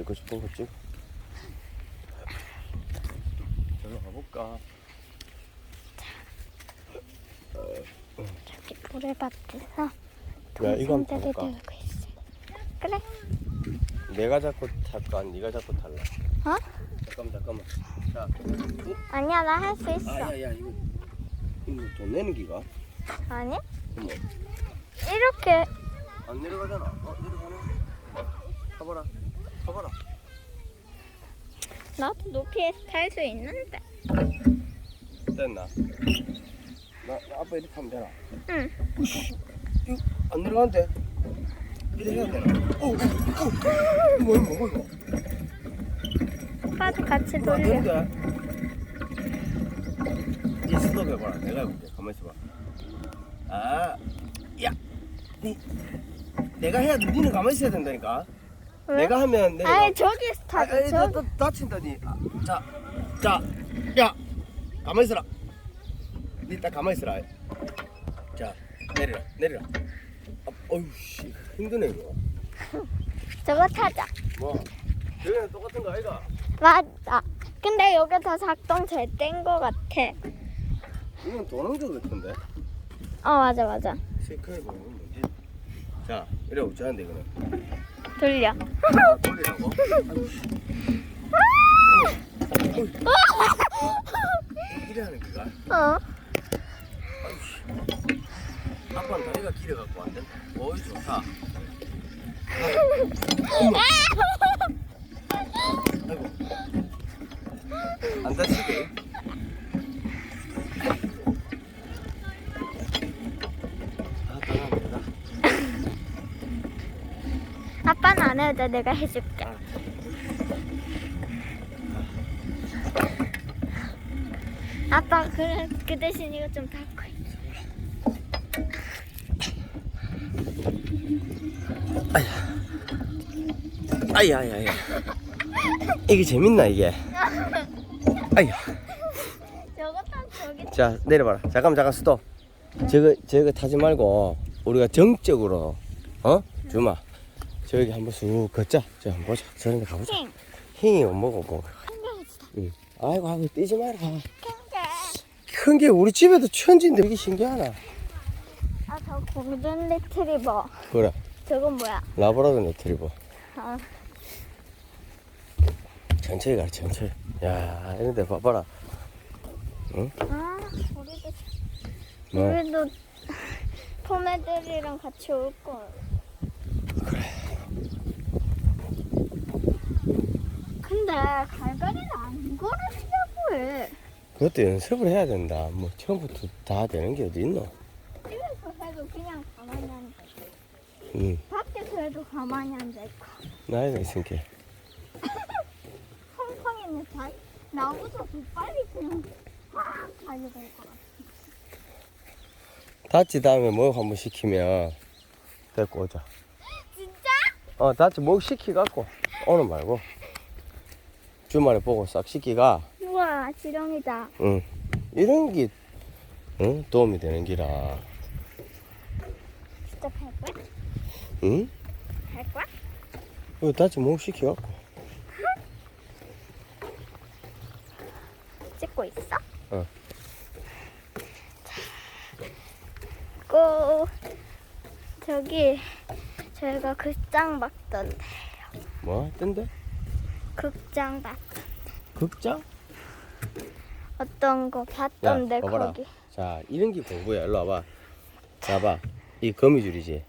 찍고 싶은 거 찍어. 저로 가볼까? 저기 모래밭에서 야, 동생들이? 놀고 있어. 그래? 내가 잡고 탈까? 네가 잡고 탈라. 어? 잠깐만 잠깐만. 자, 아니야 나 할 수 있어. 아야야 이거 이거 돈 내는 기가? 아니? 어머 이렇게 안 내려가잖아. 어 내려가네. 가봐라. 가봐라. 나도 높이에서 탈 수 있는데. 됐나? 나, 나 아빠 이렇게 하면 되나? 응. 안 내려가는데? 이래 해야 되나? 어, 어, 어. 뭐야, 뭐야, 이거? 오빠도 같이 이거 안 돌려. 되는데? 이 스톱 해봐라. 내가 해볼게. 가만히 있어봐. 아, 야, 니, 내가 해야 돼. 니는 가만히 있어야 된다니까. 왜? 내가 하면 내가. 아니 아, 타자. 아니, 나, 저기. 나, 다친다, 니. 아, 자, 자, 야, 가만히 있어라. 니딱 가만히 있어라. 자, 내리라, 내리라. 아, 어휴, 씨, 힘드네, 이거. 저거 타자. 뭐, 여기는 똑같은 거 아이가? 맞아. 근데 여기 더 작동 잘된거 같아. 이건 도는 거 같은데? 어 맞아 맞아. 세크해 보는 건 뭐지? 자, 이래 어쩌는데, 이거는. 돌려. 이래 하는 거가? 어. 아빠는 다리가 길어갖고 안 된다. 어이, 좋다. 아이고. 안 다치게. 아, 다행이다. 아빠는 안 해도 돼. 내가 해줄게. 아빠 그, 그 대신 이거 좀 닦고 있어. 아야야야. 이게 재밌나 이게? 아야. 저거 타 저기 자 내려봐라. 잠깐만 잠깐 스톱. 저거 저거 타지 말고 우리가 정적으로 어 주마 저기 한번 쑥 걷자. 저 한번 보자. 저런 데 가보자. 뭐. 킹게이지다. 응. 아이고 아이고 뛰지 마라. 큰 게 우리 집에도 천지인데 이게 신기하나? 아, 저 공전 리트리버. 그래. 저건 뭐야? 라브라도 네트리버. 아, 천천히 가라 천천히. 야 이런 데 봐봐라. 아 우리도 뭐 우리도 포메들이랑 같이 올 걸. 그래. 근데 갈갈이는 안 걸으려고 해. 그것도 연습을 해야 된다. 뭐 처음부터 다 되는 게 어디 있노? 집에서 해도 그냥 가만히 앉아. 응. 밖에서 해도 가만히 앉아 있고. 나이가 있으니까. 펑펑이는 잘 나보다 더 빨리 그냥 확 달려갈 것 같아. 다치 다음에 목 한번 시키면 데리고 오자. 진짜? 어, 다치 목 시키갖고 오늘 말고 주말에 보고 싹 시키가. 우와 지렁이다. 응. 이런 게 응? 도움이 되는 기라. 진짜 갈 거야? 응? 갈 거야? 이거 다치 목 시키갖고. 찍고 있어? 어. 고 저기 저희가 극장 봤던데 뭐 했던데? 극장 봤 극장? 어떤 거 봤던데 야, 봐봐라. 거기 자, 이런 게 공부야. 일로 와봐. 봐봐. 이 거미줄이지.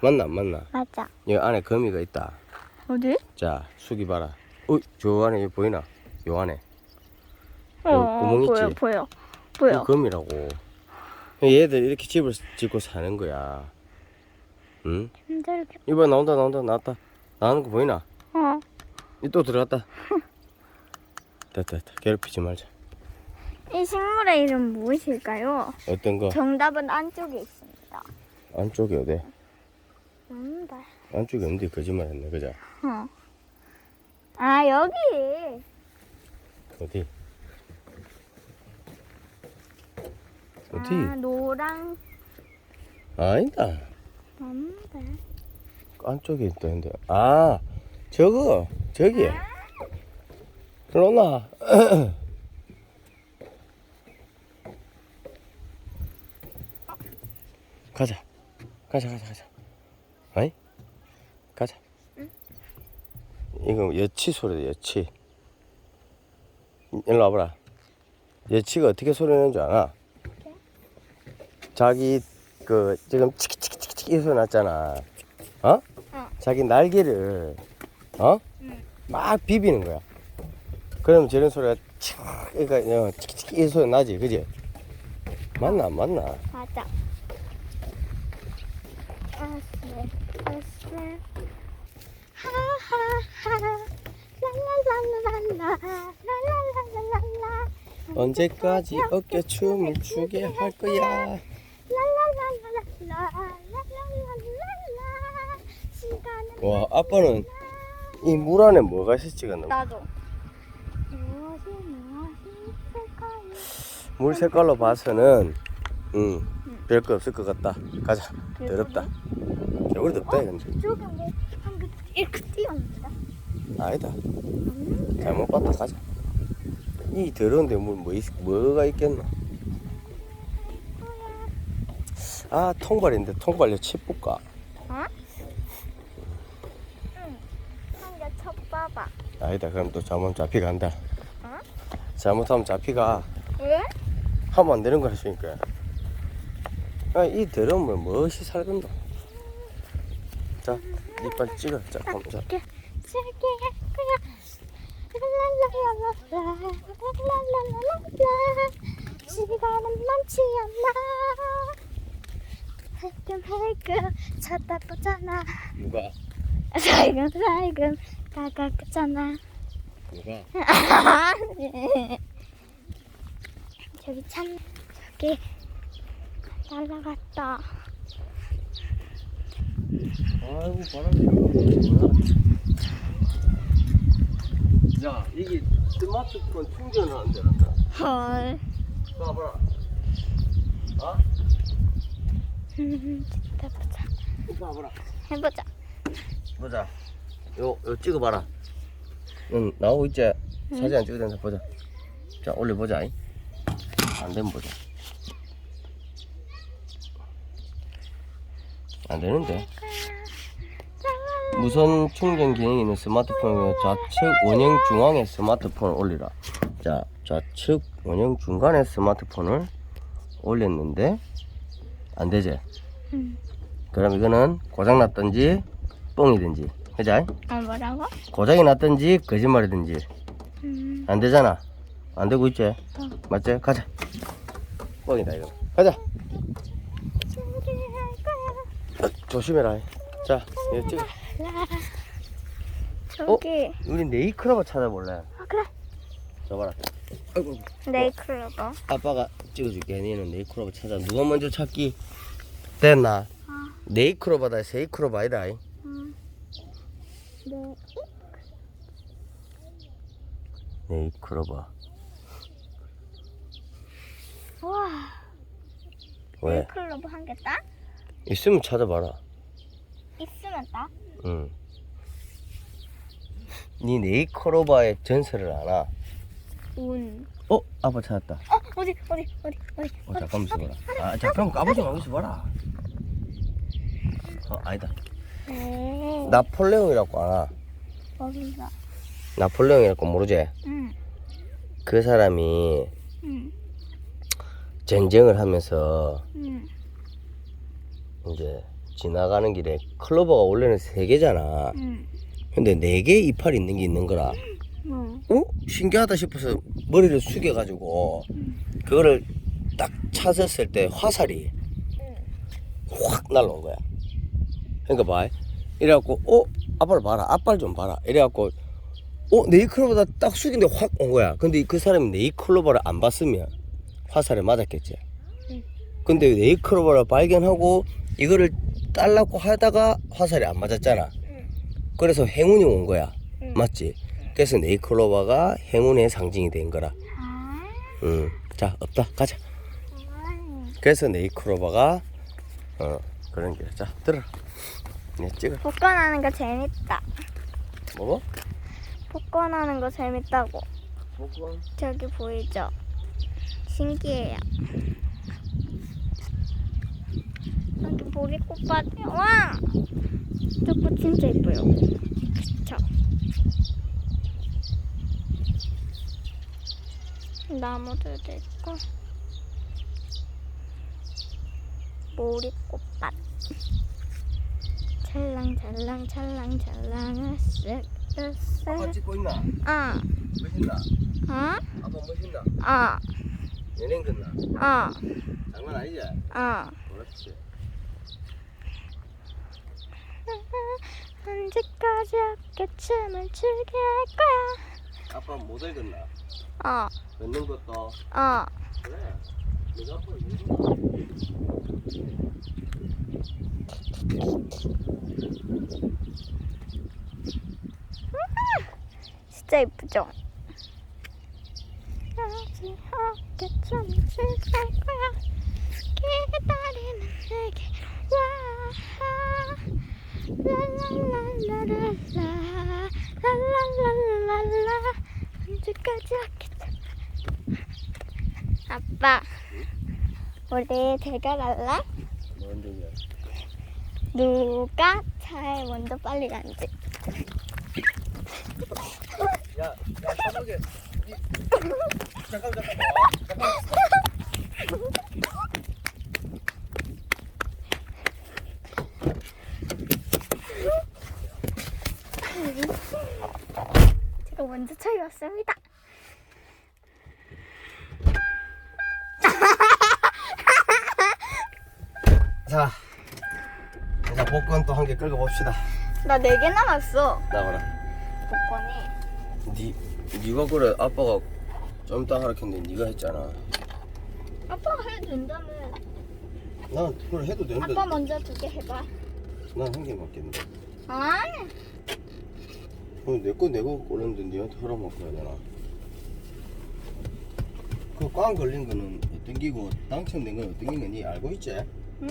맞나 안 맞나? 맞아 여기 안에 거미가 있다. 어디? 자, 숙이 봐라. 어, 저 안에 여기 보이나? 요 안에. 여기 구멍 있지? 어, 보여 보여 이 보여 거미라고. 얘들 이렇게 집을 짓고 사는 거야. 응? 힘들게 이봐 나온다 나온다 나왔다. 나오는 거 보이나? 어이 또 들어갔다. 됐다 됐다. 괴롭히지 말자. 이 식물의 이름 무엇일까요? 어떤 거? 정답은 안쪽에 있습니다. 안쪽에 어디? 뭔데? 안쪽에 없는데 거짓말 했네, 그자? 어. 아 여기 어디? 어디? 아 노랑 아니다. 뭔데? 안쪽에 있다는데. 아, 저거 저기. 들어오나 가자. 가자 가자 가자. 아이? 가자. 이거 여치 소리다 여치. 일로 와봐라. 여치가 어떻게 소리 내는 줄 알아? 자기 그 지금 치키치키치키 이 소리 났잖아. 어? 어. 자기 날개를 어? 응. 막 비비는 거야 그러면 저런 소리가 치 그러니까 어, 치키치키 이 소리 나지 그지? 맞나 안 맞나? 맞아. 언제까지 어깨 춤을 추게 할 거야 와 아빠는 이 물 안에 뭐가 있을지가 너무 나도. 무엇이 무엇이 있을까요? 물 색깔로 봐서는 음 별거 없을 것 같다. 가자. 더럽다. 개구리 덥다 근데. 저기 뭐 방금 이렇게 뛰었는데? 아니다. 잘못 봤다. 가자. 이 더러운데 물 뭐, 있, 뭐가 있겠나 아 통발인데. 통발로 칩볼까 어? 응. 한개 쳐봐봐. 아니다 그럼 또 잘못 잡히간다 어? 잘못하면 잡히가 왜? 하면 안 되는 거 하시니까 아, 이물 무엇이 살건다 자 이빨 찍어 자 그럼 자 이렇게 즐게 할 거야. 랄랄랄랄라. 랄랄랄랄라. 시간은 많지 않아. 살금살금 쳐다보잖아. 누가 살금 살금 다 가가잖아. 누가 저기 참 저기 날라갔다. 아이고 바람이 야 이게 스마트폰 충전하는 데란다 헐. 봐봐라 어? 진짜 보자. 봐봐라 해보자. 보자 요, 요 찍어봐라. 응 나오고 있지? 사진 안 찍어도 된다. 보자. 자 올려보자. 잉. 안 되면 보자. 안 되는데. 무선 충전 기능이 있는 스마트폰을 좌측 원형 중앙에 스마트폰을 올리라. 자 좌측 원형 중간에 스마트폰을 올렸는데 안 되지? 응. 그럼 이거는 고장났든지 뻥이든지 그자 아 뭐라고? 고장이 났든지 거짓말이든지. 음. 안 되잖아. 안 되고 있지? 어. 맞지? 가자. 뻥이다 이거. 가자. 어, 조심해라. 자 이거 찍어. 저기. 우리 네이클로버 찾아볼래? 아 그래. 저 봐라. 아이고. 네이클로버. 아빠가 찍어줄게. 니는 네이클로버 찾아. 누가 먼저 찾기? 됐나? 아. 아니다 음. 네. 네이클로버 와. 왜 네이클로버 한개 따? 있으면 찾아봐라 있으면 따? 응. 니 네이클로버의 전설을 알아 운. 어 아빠 찾았다 어 어디 어디 어디 어디. 어 잠깐만 있어봐라 아 잠깐만 까보지 말고 있어봐라 어 아니다 오. 나폴레옹이라고 알아 거기서. 나폴레옹이라고 모르지 응. 그 사람이 응. 전쟁을 하면서 응. 이제 지나가는 길에 클로버가 원래는 세 개잖아 응. 근데 네 개 이빨이 있는 게 있는 거라 응. 어? 신기하다 싶어서 머리를 숙여가지고 그거를 딱 찾았을 때 화살이 확 날라온 거야. 그러니까 봐. 이래갖고 어? 아빠를 봐라. 아빠를 좀 봐라. 이래갖고 어? 네이클로버다 딱 숙인데 확 온 거야. 근데 그 사람이 네이클로버를 안 봤으면 화살에 맞았겠지. 응. 근데 네이클로버를 발견하고 이거를 딸라고 하다가 화살이 안 맞았잖아. 응. 그래서 행운이 온 거야. 응. 맞지? 그래서 네이클로버가 행운의 상징이 된 거라. 아. 응. 자, 없다. 가자. 아. 그래서 네이클로버가 어 그런 게. 자, 들어. 네, 찍어. 복권하는 거 재밌다. 뭐? 복권 하는 거 재밌다고. 복권? 저기 보이죠? 신기해요. 여기 보리꽃밭. 와! 저꽃 진짜 예뻐요. 그쵸? 나무들도 있고. 보리꽃밭. 찰랑찰랑 찰랑찰랑 아빠 으쓱 찍고 있나? 어 멋있나? 어? 아빠 멋있나? 어 연예인 끝나? 어 장난 아니지? 어 그렇지. 언제까지 어깨 춤을 추게 할 거야 아빠 모델 끝나? 어 걷는 것도 어. 그래. 이거 진짜 예쁘죠? 언제까지 춤 아빠 우리 대결할래? 뭔데 이게? 누가 차에 먼저 빨리 간지 야, 야, 이- 잠깐 잠깐. 아, 잠깐. 제가 먼저 차에 왔습니다 자, 자 복권 또 한 개 끌고 봅시다. 나 네 개 남았어 나와라. 복권이 니, 니가 그래. 아빠가 좀 이따 하라 했는데 니가 했잖아. 아빠가 해도 된다며 난 그걸 해도 되는데 아빠 먼저 두 개 해봐 난 한개 맞겠는데. 아니 내거 내가 꺼냈는데 니한테 허락 받고 해야 되나? 그꽝 걸린 거는 어떤 기고 당첨된 건 어떤 기고 니 알고 있지? 응?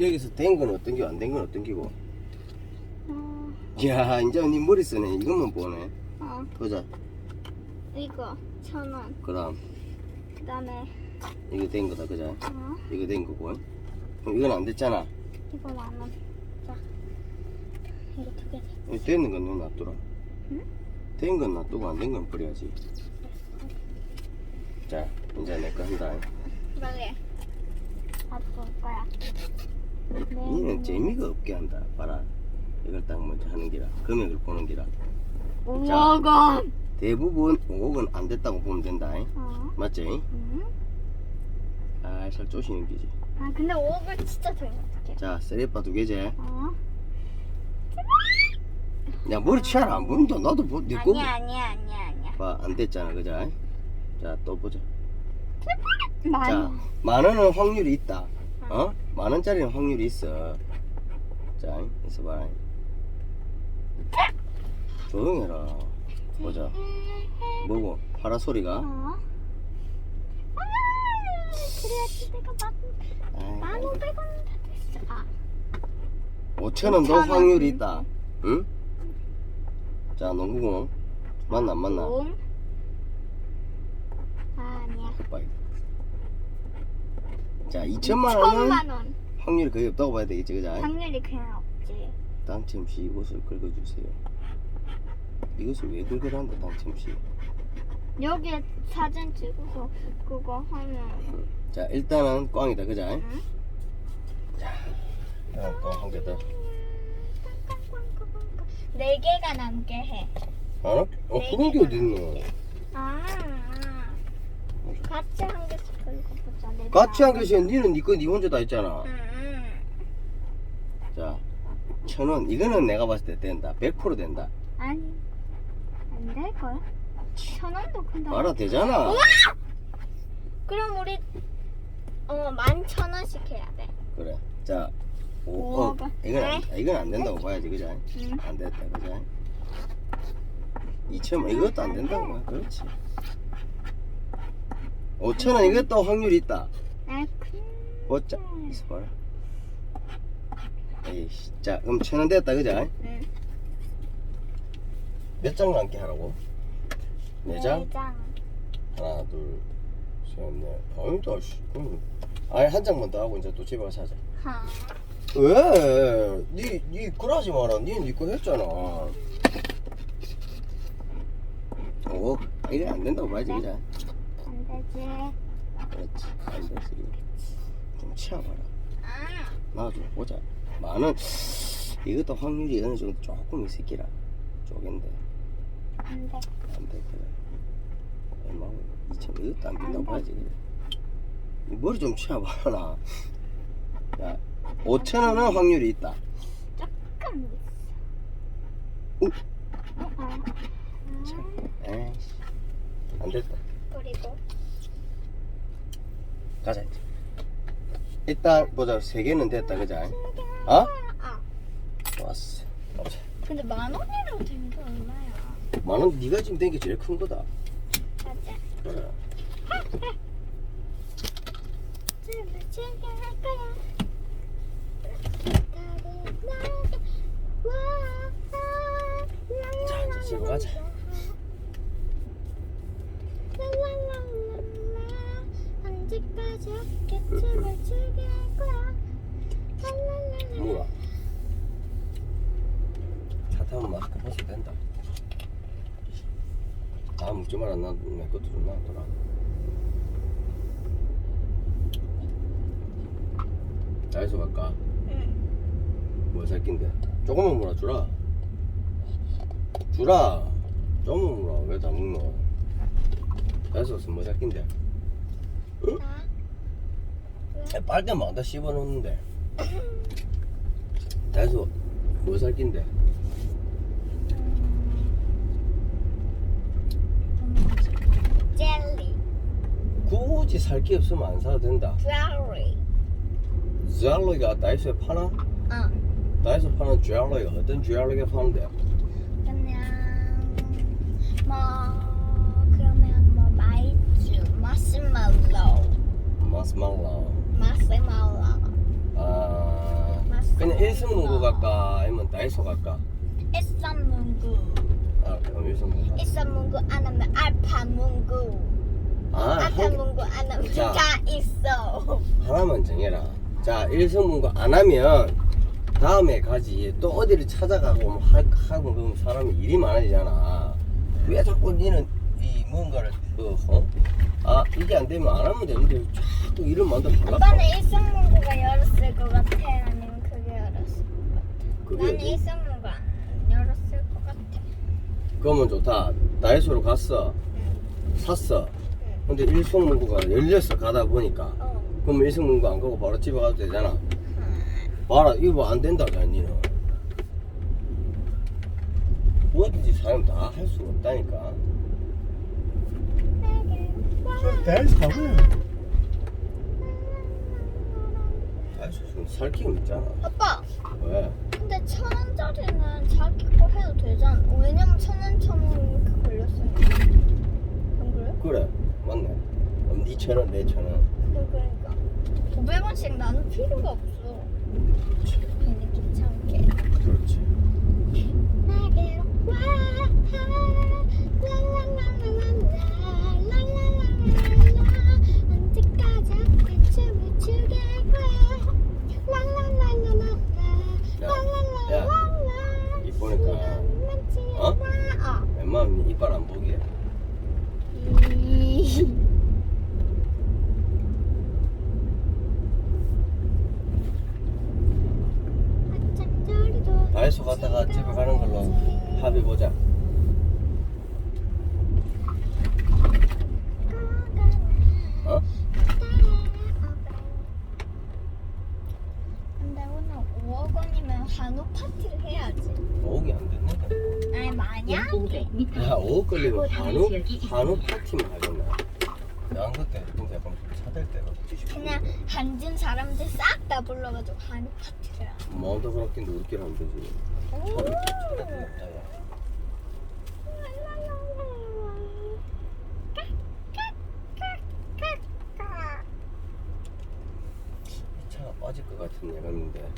여기서 된 건 어떤 기고 안된 건 어떤 기고? 어, 야 이제 니 머리 쓰네 이것만 보네. 어. 보자. 이거 천 원. 그다음. 그 다음에 이거 된 거다 그자 어. 이거 된 거고. 그럼 이건 안 됐잖아. 이거 만 원. 자 이거 두 개. 돼. 이거 되는 건너 놔두라. 응? 된 건 놔두고 안 된 건 버려야지. 자 이제 내 거 한다. 빨리 나도 볼 거야. 네, 니는 재미가 없게 한다 봐라 이걸 딱 먼저 하는 기라 금액을 보는 기라 5억 원 대부분 5억은 안 됐다고 보면 된다 어? 맞지? 응? 살살 쪼시는 기지 아 근데 5억을 진짜 되면 어떡해 자 쓰레빠 두 개지 어? 야 머리 치아를 안 보인다 나도 뭐, 네 거. 아니야 아니야 아니야 아니야 봐, 안 됐잖아, 그자? 자, 또 보자. 자, 많이 만 원은 확률이 있다. 어? 만 원짜리는 확률이 있어. 자, 있어봐. 조용 해라. 보자. 뭐고? 파라 소리가? 어? 아, 그래야지 내가 만, 만 오백 원다 됐어. 아, 5천 원도 오천 원. 확률이 있다. 응? 자, 농구공. 맞나, 안 맞나? 공. 아, 아니야. 오빠. 자, 2천만 원은 천만 원. 확률이 거의 없다고 봐야 되겠지, 그자? 확률이 그냥 없지. 당첨 시 이것을 긁어주세요. 이것을 왜 긁으란다, 당첨 시? 여기에 사진 찍어서 그거 하면. 자, 일단은 꽝이다, 그자? 응? 자, 또한 개 더. 네 개가 남게 해. 어? 어, 네 그런 게 개가 어딨노? 아, 같이 한 개씩 긁어 보자. 네 같이 한. 개씩 니는 니거 니 혼자 다 했잖아. 응, 응. 자, 천 원. 이거는 내가 봤을 때 된다. 100% 된다. 아니, 안될 거야. 천 원도 큰다. 말아 되잖아. 그럼 우리 어 만천 원씩 해야 돼. 그래. 자, 오, 오, 어, 이건 안, 네. 이건 안 된다고 봐야지, 그자? 응. 안 됐다, 그자? 2천 원 이것도 안 된다고 봐. 그렇지. 5천 원 이것도 확률이 있다. 아, 큰. 보자. 있어 봐라. 에이씨. 자, 그럼 천 원 됐다, 그자? 응. 몇장 남게 하라고? 네 장? 장. 하나 둘셋넷 아니다 씨 그럼 아니 한 장만 더 하고 이제 또 집에 가서 하자 하. 왜? 니, 니 그러지 마라 니니거 했잖아 어 이래 안 된다고 봐야지 그래 안 되지. 그렇지 안 되지 좀 치워봐라 아. 나좀 보자 많은 이것도 확률이 어느 정도 조금 있을 기라 쪼갠데 안 돼. 안 돼 그래 얼마고 2천 이것도 안 된다고 봐야지 그래 이 머리 좀 치워봐라 야 5천 원은 확률이 있다 조금 우. 있어. 어, 어. 에이씨 안 됐다 그리고 가자 이제 일단 보자 세 개는 됐다 그자 어? 아. 좋았어 보자 근데 만 원이라고 된게 얼마야? 만원 네가 지금 된 게 제일 큰 거다 가자. 그래 집을 챙겨갈 거야. 다른 날개 와. 자, 이제 집에 가자. 랄랄랄랄라. 언제까지 어깨춤을 추게 할 거야? 랄랄랄라. 뭐야 차 타면 마스크 벗어도 된다 아 묻지 마라 나내 것도 좀 다이소 갈까? 응. 뭐 살 낀데? 조금만 물어 주라 주라 조금만 물어 왜 다 먹노 다이소 가서 뭐 살 낀데? 나? 빨대 막다 씹어놓는데 다이소 뭐 살 낀데? 젤리. 굳이 살 게 없으면 안 사도 된다 젤리. 젤리가 다이소에 파나? 어. 다이소 파는 젤리가 어떤 젤리가 파는데? 그냥 뭐 그러면 뭐 마이쮸, 마시멜로, 마스말라 마시멜로, 아. 그냥 일승문구 갈까 아니면 다이소 갈까? 일산문구, 아 그럼 일승문구 가 일산문구 안 하면 알파문구, 아 한, 알파문구 안 하면 자. 다 있어. 하나만 정해라 자 일승문구 안 하면 다음에 가지 또 어디를 찾아가고 뭐 할, 하고 그러면 사람이 일이 많아지잖아 왜 자꾸 니는 이 뭔가를 그 어? 아 이게 안 되면 안 하면 되는데 자꾸 일을 만들어 달라고 오빠는 일산문구가 열었을 것 같아, 아니면 그게 열었을 것 같아? 그게 나는 어디? 일산문구 안 열었을 것 같아. 그러면 좋다 다이소로 갔어 샀어 응. 근데 일승문구가 열렸어 가다 보니까 어. 그럼 일승문구 안 가고 바로 집에 가도 되잖아 음. 봐라 이거 뭐안 된다잖아 니는 뭐든지 사람 다 할 수가 없다니까 다이소 가보요. 다이소 지금 살 기운 있잖아 아빠, 왜? 근데 천 원짜리는 자기 거 해도 되잖아. 왜냐면 천 원, 천 원 이렇게 걸렸으니까. 안 그래? 그래 맞네 그럼 니천원 내천원 그- 그러니까 500원씩 나눌 필요가 없어. 괜히 귀찮게. 그렇지 다이소 갔다가 집에 가는 걸로 합의 보자 어? 근데 오늘 5억 원이면 한우 파티를 해야지. 5억이 안 됐네 아니 만약에 야 5억 걸리면 한우 한우 파티만 하겠 불러가지고 한우 파티를 해요. 마음 다그학긴 놀길 안 되지. 이차 빠질 것 같은 애가 있는데.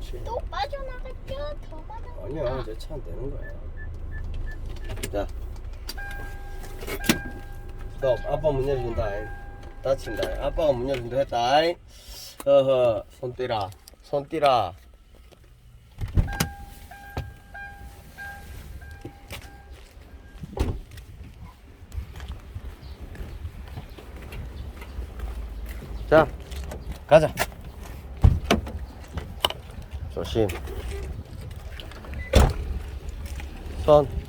많지. 또 빠져나갈게. 더 많아. 아니야, 내차안 되는 거야. 자. 너 아빠 문 열어준다. 잉. 다친다. 아빠가 문 열어준다 했다. 잉. 어허, 손 떼라. 손 떼라. 자, 가자. 조심. 손.